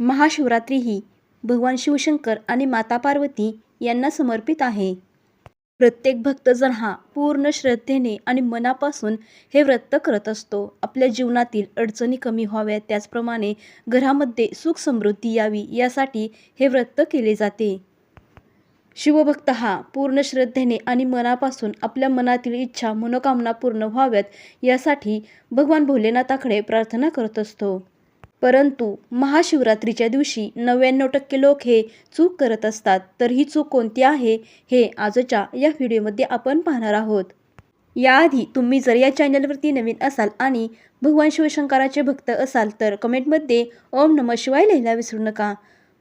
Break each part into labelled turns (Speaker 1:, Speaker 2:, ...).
Speaker 1: महाशिवरात्री ही भगवान शिवशंकर आणि माता पार्वती यांना समर्पित आहे. प्रत्येक भक्तजण हा पूर्ण श्रद्धेने आणि मनापासून हे व्रत करत असतो. आपल्या जीवनातील अडचणी कमी व्हाव्यात. त्याचप्रमाणे घरामध्ये सुख समृद्धी यावी यासाठी हे व्रत केले जाते. शिवभक्त हा पूर्ण श्रद्धेने आणि मनापासून आपल्या मनातील इच्छा मनोकामना पूर्ण व्हाव्यात यासाठी भगवान भोलेनाथाकडे प्रार्थना करत असतो. परंतु महाशिवरात्रीच्या दिवशी नव्याण्णव टक्के लोक हे चूक करत असतात. तर ही चूक कोणती आहे हे आजच्या या व्हिडिओमध्ये आपण पाहणार आहोत. याआधी तुम्ही जर या चॅनलवरती नवीन असाल आणि भगवान शिवशंकराचे भक्त असाल तर कमेंटमध्ये ओम नम शिवाय लिहायला विसरू नका.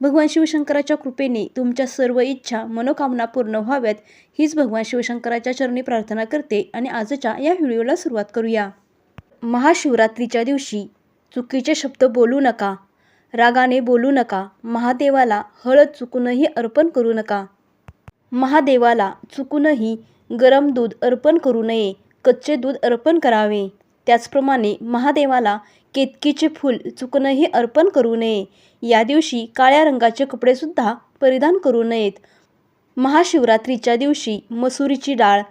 Speaker 1: भगवान शिवशंकराच्या कृपेने तुमच्या सर्व इच्छा मनोकामना पूर्ण व्हाव्यात. हीच भगवान शिवशंकराच्या चरणी प्रार्थना करते. आणि आजच्या या व्हिडिओला सुरुवात करूया. महाशिवरात्रीच्या दिवशी चुकीचे शब्द बोलू नका. रागाने बोलू नका. महादेवाला हळद चुकूनही अर्पण करू नका. महादेवाला चुकूनही गरम दूध अर्पण करू नये. कच्चे दूध अर्पण करावे. त्याचप्रमाणे महादेवाला केतकीचे फूल चुकूनही अर्पण करू नये. या दिवशी काळ्या रंगाचे कपडेसुद्धा परिधान करू नयेत. महाशिवरात्रीच्या दिवशी मसुरीची डाळ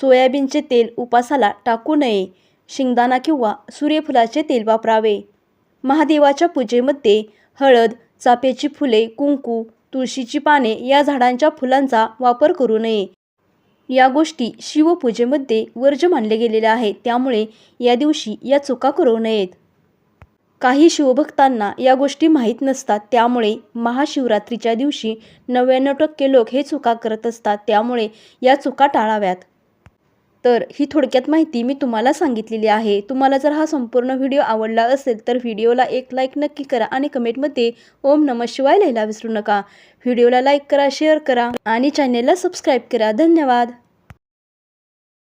Speaker 1: सोयाबीनचे तेल उपासाला टाकू नये. शेंगदाणा किंवा सूर्यफुलाचे तेल वापरावे. महादेवाच्या पूजेमध्ये हळद चाफ्याची फुले कुंकू तुळशीची पाने या झाडांच्या फुलांचा वापर करू नये. या गोष्टी शिवपूजेमध्ये वर्ज मानले गेलेल्या आहेत. त्यामुळे या दिवशी या चुका करू नयेत. काही शिवभक्तांना या गोष्टी माहीत नसतात. त्यामुळे महाशिवरात्रीच्या दिवशी नव्याण्णव टक्के लोक हे चुका करत असतात. त्यामुळे या चुका टाळाव्यात. तर ही थोडक्यात माहिती मी तुम्हाला सांगितलेली आहे. तुम्हाला जर हा संपूर्ण व्हिडिओ आवडला असेल तर व्हिडिओला एक लाईक नक्की करा आणि कमेंटमध्ये ओम नम शिवाय लिहायला विसरू नका. व्हिडिओला लाईक करा शेअर करा आणि चॅनेलला सबस्क्राईब करा. धन्यवाद!